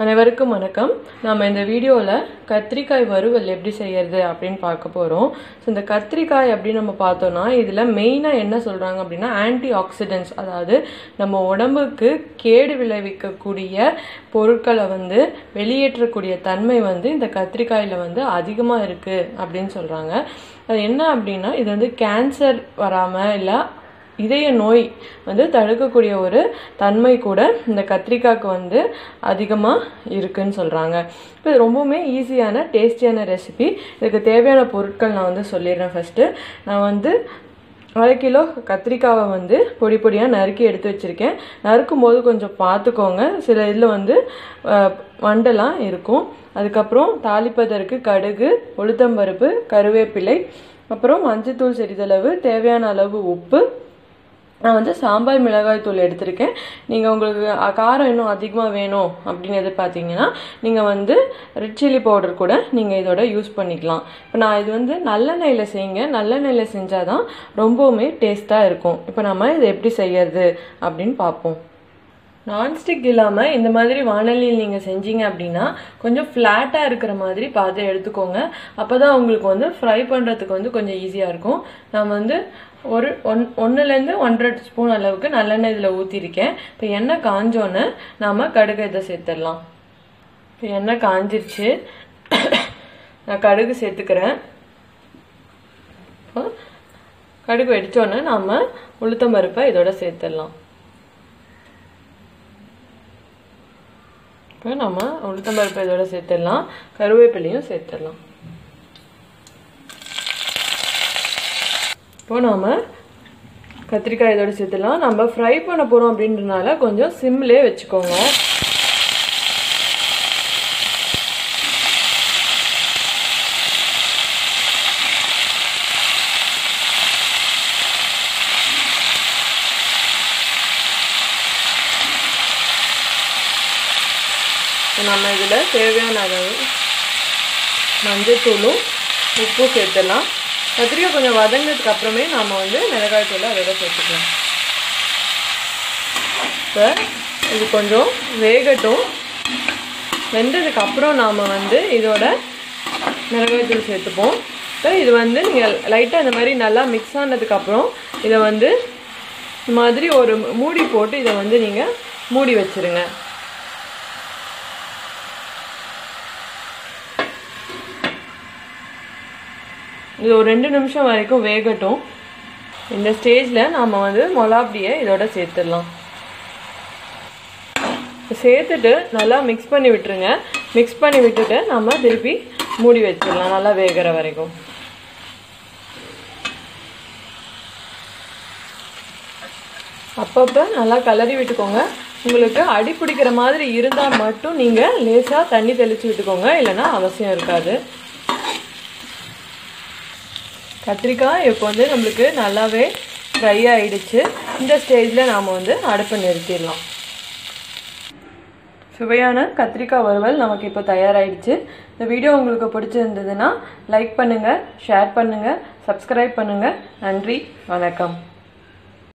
அனைவருக்கும் வணக்கம். நம்ம இந்த வீடியோவில் கத்திரிக்காய் வறுவல் எப்படி செய்யறது அப்படின்னு பார்க்க போகிறோம் ஸோ இந்த கத்திரிக்காய் அப்படின்னு நம்ம பார்த்தோம்னா இதில் மெயினாக என்ன சொல்கிறாங்க அப்படின்னா ஆன்டி ஆக்சிடென்ட்ஸ் அதாவது நம்ம உடம்புக்கு கேடு விளைவிக்கக்கூடிய பொருட்களை வந்து வெளியேற்றக்கூடிய தன்மை வந்து இந்த கத்திரிக்காயில் வந்து அதிகமாக இருக்குது அப்படின்னு சொல்கிறாங்க அது என்ன அப்படின்னா இது வந்து கேன்சர் வராமல் இல்லை இதய நோய் வந்து தடுக்கக்கூடிய ஒரு தன்மை கூட இந்த கத்திரிக்காய்க்கு வந்து அதிகமாக இருக்குன்னு சொல்கிறாங்க இப்போ இது ரொம்பவுமே ஈஸியான டேஸ்டியான ரெசிபி இதுக்கு தேவையான பொருட்கள் நான் வந்து சொல்லிடுறேன் ஃபஸ்ட்டு நான் வந்து அரை கிலோ கத்திரிக்காவை வந்து பொடி பொடியாக நறுக்கி எடுத்து வச்சுருக்கேன். நறுக்கும் போது கொஞ்சம் பார்த்துக்கோங்க சில இதில் வந்து வண்டெல்லாம் இருக்கும். அதுக்கப்புறம் தாளிப்பதற்கு கடுகு உளுத்தம்பருப்பு கருவேப்பிலை அப்புறம் மஞ்சத்தூள் சிறிதளவு தேவையான அளவு உப்பு நான் வந்து சாம்பார் மிளகாய் தூள் எடுத்திருக்கேன். நீங்கள் உங்களுக்கு காரம் இன்னும் அதிகமாக வேணும் அப்படின்னு எதிர்பார்த்தீங்கன்னா நீங்கள் வந்து ரெட் சில்லி பவுடர் கூட நீங்கள் இதோட யூஸ் பண்ணிக்கலாம். இப்போ நான் இது வந்து நல்லெண்ணெயில் செய்யுங்க. நல்லெண்ணெயில் செஞ்சால் தான் ரொம்பவுமே டேஸ்ட்டாக இருக்கும். இப்போ நம்ம இதை எப்படி செய்யறது அப்படின்னு பார்ப்போம். நான்ஸ்டிக் இல்லாமல் இந்த மாதிரி வானலியில் நீங்கள் செஞ்சீங்க அப்படின்னா கொஞ்சம் ஃப்ளாட்டாக இருக்கிற மாதிரி பார்த்து எடுத்துக்கோங்க. அப்போ தான் உங்களுக்கு வந்து ஃப்ரை பண்ணுறதுக்கு வந்து கொஞ்சம் ஈஸியாக இருக்கும். நான் வந்து ஒரு ஒன் ஒன்றுலேருந்து ஒன்றரை ஸ்பூன் அளவுக்கு நல்லெண்ணெய் இதில் ஊற்றிருக்கேன் இப்போ எண்ணெய் காஞ்சோன்னே நாம் கடுகு இதை சேர்த்துடலாம். இப்போ எண்ணெய் காஞ்சிருச்சு. நான் கடுகு சேர்த்துக்கிறேன். இப்போ கடுகு வெடிச்சோன்னே நாம் உளுத்தம்பருப்பை இதோட சேர்த்துடலாம். இப்போ நம்ம உளுத்தம்பருப்பு இதோட சேர்த்துடலாம். கருவேப்பிலையும் சேர்த்துடலாம். இப்போ நாம் கத்திரிக்காய் இதோட சேர்த்துடலாம். நம்ம ஃப்ரை பண்ண போகிறோம் அப்படின்றனால கொஞ்சம் சிம்லேயே வச்சுக்கோங்க. நம்ம இதில் தேவையான அளவு மஞ்சத்தூளும் உப்பும் சேர்த்துடலாம். கத்திரிக்காய் கொஞ்சம் வதங்கினதுக்கு அப்புறமே நாம் வந்து மிளகாய் தூளை அதோட சேர்த்துக்கலாம். இப்போ இது கொஞ்சம் வேகட்டும். வெந்ததுக்கு அப்புறம் நாம் வந்து இதோட மிளகாய் தூள் சேர்த்துப்போம். இப்போ இது வந்து நீங்கள் லைட்டாக இந்த மாதிரி நல்லா மிக்ஸ் ஆனதுக்கப்புறம் இதை வந்து இந்த மாதிரி ஒரு மூடி போட்டு இதை வந்து நீங்கள் மூடி வச்சுருங்க. இது ஒரு ரெண்டு நிமிஷம் வரைக்கும் வேகட்டும். இந்த ஸ்டேஜில் நாம் வந்து மொலாப்டியை இதோட சேர்த்துடலாம். சேர்த்துட்டு நல்லா மிக்ஸ் பண்ணி விட்டுருங்க. மிக்ஸ் பண்ணி விட்டுட்டு நம்ம திருப்பி மூடி வச்சிடலாம் நல்லா வேகிற வரைக்கும். அப்பப்போ நல்லா கலரி விட்டுக்கோங்க. உங்களுக்கு அடி பிடிக்கிற மாதிரி இருந்தால் மட்டும் நீங்கள் லேசாக தண்ணி தெளித்து விட்டுக்கோங்க. இல்லைன்னா அவசியம் இருக்காது. கத்திரிக்காய் இப்போ வந்து நம்மளுக்கு நல்லாவே ஃப்ரை ஆகிடுச்சு இந்த ஸ்டேஜில் நாம் வந்து அடுப்பை நிறுத்திடலாம். சுவையான கத்திரிக்காய் வறுவல் நமக்கு இப்போ தயாராகிடுச்சு இந்த வீடியோ உங்களுக்கு பிடிச்சிருந்ததுன்னா லைக் பண்ணுங்கள் ஷேர் பண்ணுங்கள் சப்ஸ்கிரைப் பண்ணுங்கள் நன்றி வணக்கம்.